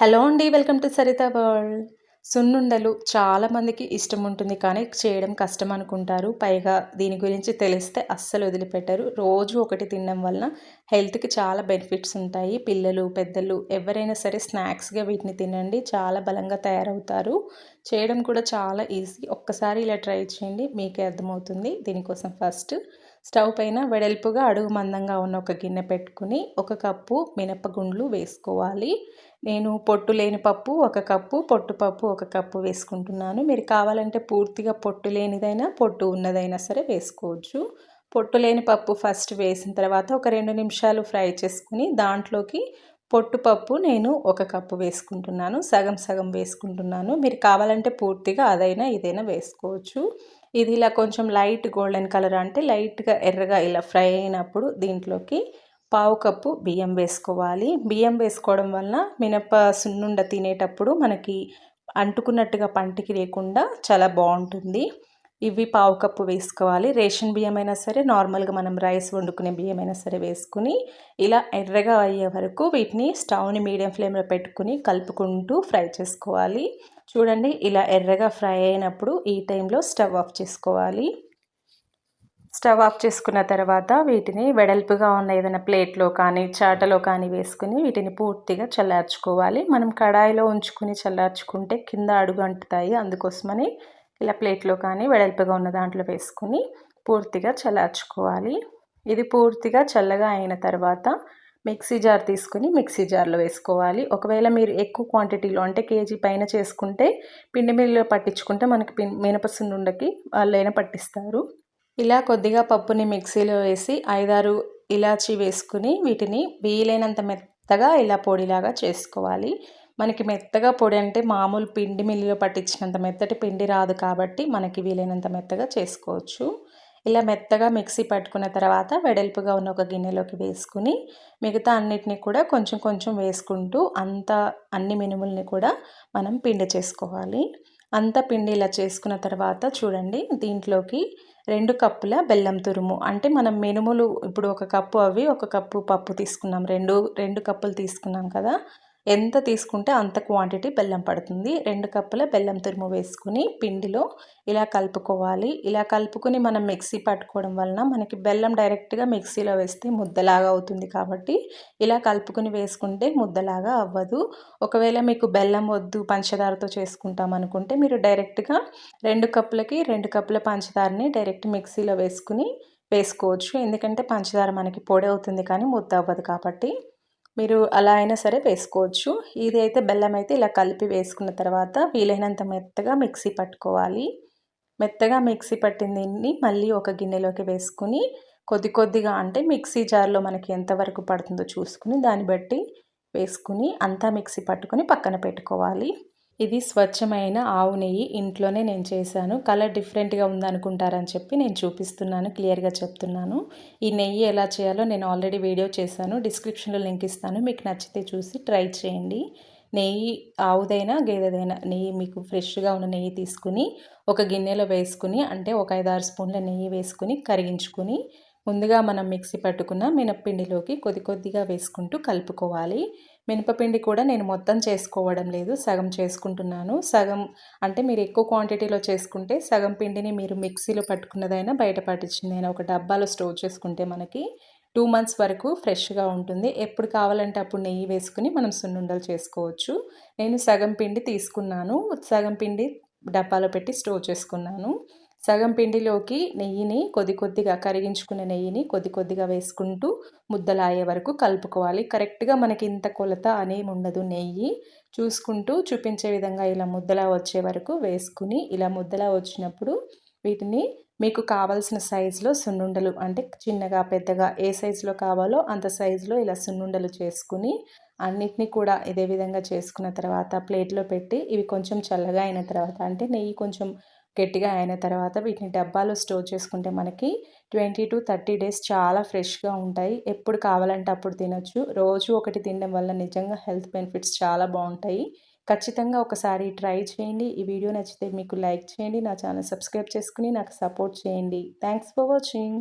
Hello అండి welcome to Saritha world. సున్నుండలు చాలామందికి ఇష్టం ఉంటుంది కానీ చేయడం కష్టం అనుకుంటారు. పైగా దీని గురించి తెలిస్తే అస్సలు వదిలిపెట్టరు. రోజు ఒకటి తినడం వలన హెల్త్కి చాలా బెనిఫిట్స్ ఉంటాయి. పిల్లలు పెద్దలు ఎవరైనా సరే స్నాక్స్గా వీటిని తినండి. చాలా బలంగా తయారవుతారు. చేయడం కూడా చాలా ఈజీ. ఒక్కసారి ఇలా ట్రై చేయండి మీకే అర్థమవుతుంది. దీనికోసం ఫస్ట్ స్టవ్ పైన వెడల్పుగా అడుగు మందంగా ఉన్న ఒక గిన్నె పెట్టుకుని ఒక కప్పు మినపగుండ్లు వేసుకోవాలి. నేను పొట్టు లేని పప్పు ఒక కప్పు పొట్టు పప్పు ఒక కప్పు వేసుకుంటున్నాను. మీరు కావాలంటే పూర్తిగా పొట్టు లేనిదైనా పొట్టు ఉన్నదైనా సరే వేసుకోవచ్చు. పొట్టు లేని పప్పు ఫస్ట్ వేసిన తర్వాత ఒక రెండు నిమిషాలు ఫ్రై చేసుకుని దాంట్లోకి పొట్టుపప్పు నేను ఒక కప్పు వేసుకుంటున్నాను. సగం సగం వేసుకుంటున్నాను. మీరు కావాలంటే పూర్తిగా అదైనా ఇదైనా వేసుకోవచ్చు. ఇది ఇలా కొంచెం లైట్ గోల్డెన్ కలర్ అంటే లైట్గా ఎర్రగా ఇలా ఫ్రై అయినప్పుడు దీంట్లోకి పావు కప్పు బియ్యం వేసుకోవాలి. బియ్యం వేసుకోవడం వల్ల మినప సున్నుండ తినేటప్పుడు మనకి అంటుకున్నట్టుగా పంటికి లేకుండా చాలా బాగుంటుంది. ఇవి పావు కప్పు వేసుకోవాలి. రేషన్ బియ్యం అయినా సరే నార్మల్గా మనం రైస్ వండుకునే బియ్యం అయినా సరే వేసుకుని ఇలా ఎర్రగా అయ్యే వరకు వీటిని స్టవ్ని మీడియం ఫ్లేమ్లో పెట్టుకుని కలుపుకుంటూ ఫ్రై చేసుకోవాలి. చూడండి ఇలా ఎర్రగా ఫ్రై అయినప్పుడు ఈ టైంలో స్టవ్ ఆఫ్ చేసుకోవాలి. స్టవ్ ఆఫ్ చేసుకున్న తర్వాత వీటిని వెడల్పుగా ఉన్న ఏదైనా ప్లేట్లో కానీ చాటలో కానీ వేసుకుని వీటిని పూర్తిగా చల్లార్చుకోవాలి. మనం కడాయిలో ఉంచుకుని చల్లార్చుకుంటే కింద అడుగు అంటుతాయి అందుకోసమని ఇలా ప్లేట్లో కానీ వెడల్పుగా ఉన్న దాంట్లో వేసుకుని పూర్తిగా చల్లార్చుకోవాలి. ఇది పూర్తిగా చల్లగా అయిన తర్వాత మిక్సీ జార్ తీసుకుని మిక్సీ జార్లో వేసుకోవాలి. ఒకవేళ మీరు ఎక్కువ క్వాంటిటీలో అంటే కేజీ పైన చేసుకుంటే పిండి మిల్లులో పట్టించుకుంటే మనకి పి మినపసుండుండకి వాళ్ళైనా పట్టిస్తారు. ఇలా కొద్దిగా పప్పుని మిక్సీలో వేసి ఐదారు ఇలాచీ వేసుకుని వీటిని వీలైనంత మెత్తగా ఇలా పొడిలాగా చేసుకోవాలి. మనకి మెత్తగా పొడి అంటే మామూలు పిండి మిల్లులో పట్టించినంత మెత్తటి పిండి రాదు కాబట్టి మనకి వీలైనంత మెత్తగా చేసుకోవచ్చు. ఇలా మెత్తగా మిక్సీ పట్టుకున్న తర్వాత వెడల్పుగా ఉన్న ఒక గిన్నెలోకి వేసుకుని మిగతా అన్నిటిని కూడా కొంచెం కొంచెం వేసుకుంటూ అంత అన్ని మినుముల్ని కూడా మనం పిండి చేసుకోవాలి. అంత పిండి ఇలా చేసుకున్న తర్వాత చూడండి దీంట్లోకి రెండు కప్పుల బెల్లం తురుము అంటే మనం మినుములు ఇప్పుడు ఒక కప్పు అవి ఒక కప్పు పప్పు తీసుకున్నాం. రెండు రెండు కప్పులు తీసుకున్నాం కదా. ఎంత తీసుకుంటే అంత క్వాంటిటీ బెల్లం పడుతుంది. రెండు కప్పుల బెల్లం తురుము వేసుకుని పిండిలో ఇలా కలుపుకోవాలి. ఇలా కలుపుకొని మనం మిక్సీ పట్టుకోవడం వలన మనకి బెల్లం డైరెక్ట్గా మిక్సీలో వేస్తే ముద్దలాగా అవుతుంది కాబట్టి ఇలా కలుపుకొని వేసుకుంటే ముద్దలాగా అవ్వదు. ఒకవేళ మీకు బెల్లం వద్దు పంచదారతో చేసుకుంటాం అనుకుంటే మీరు డైరెక్ట్గా రెండు కప్పులకి రెండు కప్పుల పంచదారని డైరెక్ట్ మిక్సీలో వేసుకుని వేసుకోవచ్చు. ఎందుకంటే పంచదార మనకి పొడి అవుతుంది కానీ ముద్ద అవ్వదు కాబట్టి మీరు అలా అయినా సరే వేసుకోవచ్చు. ఇది అయితే బెల్లం అయితే ఇలా కలిపి వేసుకున్న తర్వాత వీలైనంత మెత్తగా మిక్సీ పట్టుకోవాలి. మెత్తగా మిక్సీ పట్టిన దీన్ని మళ్ళీ ఒక గిన్నెలోకి వేసుకుని కొద్ది కొద్దిగా అంటే మిక్సీ జార్లో మనకి ఎంతవరకు పడుతుందో చూసుకుని దాన్ని బట్టి వేసుకుని అంతా మిక్సీ పట్టుకొని పక్కన పెట్టుకోవాలి. ఇది స్వచ్ఛమైన ఆవు నెయ్యి. ఇంట్లోనే నేను చేశాను. కలర్ డిఫరెంట్గా ఉందనుకుంటారని చెప్పి నేను చూపిస్తున్నాను. క్లియర్గా చెప్తున్నాను. ఈ నెయ్యి ఎలా చేయాలో నేను ఆల్రెడీ వీడియో చేశాను. డిస్క్రిప్షన్లో లింక్ ఇస్తాను. మీకు నచ్చితే చూసి ట్రై చేయండి. నెయ్యి ఆవుదైనా గేదెదైనా నెయ్యి మీకు ఫ్రెష్గా ఉన్న నెయ్యి తీసుకుని ఒక గిన్నెలో వేసుకుని అంటే ఒక ఐదు ఆరు స్పూన్ల నెయ్యి వేసుకుని కరిగించుకుని ముందుగా మనం మిక్సీ పట్టుకున్న మినప్పిండిలోకి కొద్ది కొద్దిగా వేసుకుంటూ కలుపుకోవాలి. మినపపిండి కూడా నేను మొత్తం చేసుకోవడం లేదు సగం చేసుకుంటున్నాను. సగం అంటే మీరు ఎక్కువ క్వాంటిటీలో చేసుకుంటే సగం పిండిని మీరు మిక్సీలో పట్టుకున్నదైనా బయట పట్టించిందైనా ఒక డబ్బాలో స్టోర్ చేసుకుంటే మనకి టూ మంత్స్ వరకు ఫ్రెష్గా ఉంటుంది. ఎప్పుడు కావాలంటే అప్పుడు నెయ్యి వేసుకుని మనం సున్నుండలు చేసుకోవచ్చు. నేను సగం పిండి తీసుకున్నాను. సగం పిండి డబ్బాలో పెట్టి స్టోర్ చేసుకున్నాను. సగం పిండిలోకి నెయ్యిని కొద్ది కొద్దిగా కరిగించుకున్న నెయ్యిని కొద్ది కొద్దిగా వేసుకుంటూ ముద్దలాయే వరకు కలుపుకోవాలి. కరెక్ట్గా మనకి ఇంత కొలత అనేమి ఉండదు నెయ్యి. చూసుకుంటూ చూపించే విధంగా ఇలా ముద్దలా వచ్చే వరకు వేసుకుని ఇలా ముద్దలా వచ్చినప్పుడు వీటిని మీకు కావాల్సిన సైజులో సున్నుండలు అంటే చిన్నగా పెద్దగా ఏ సైజులో కావాలో అంత సైజులో ఇలా సున్నుండలు చేసుకుని అన్నిటినీ కూడా ఇదే విధంగా చేసుకున్న తర్వాత ప్లేట్లో పెట్టి ఇవి కొంచెం చల్లగా అయిన తర్వాత అంటే నెయ్యి కొంచెం గట్టిగా అయిన తర్వాత వీటిని డబ్బాలో స్టోర్ చేసుకుంటే మనకి ట్వంటీ టు థర్టీ డేస్ చాలా ఫ్రెష్గా ఉంటాయి. ఎప్పుడు కావాలంటే అప్పుడు తినొచ్చు. రోజు ఒకటి తినడం వల్ల నిజంగా హెల్త్ బెనిఫిట్స్ చాలా బాగుంటాయి. ఖచ్చితంగా ఒకసారి ట్రై చేయండి. ఈ వీడియో నచ్చితే మీకు లైక్ చేయండి. నా ఛానల్ సబ్స్క్రైబ్ చేసుకుని నాకు సపోర్ట్ చేయండి. Thanks for watching.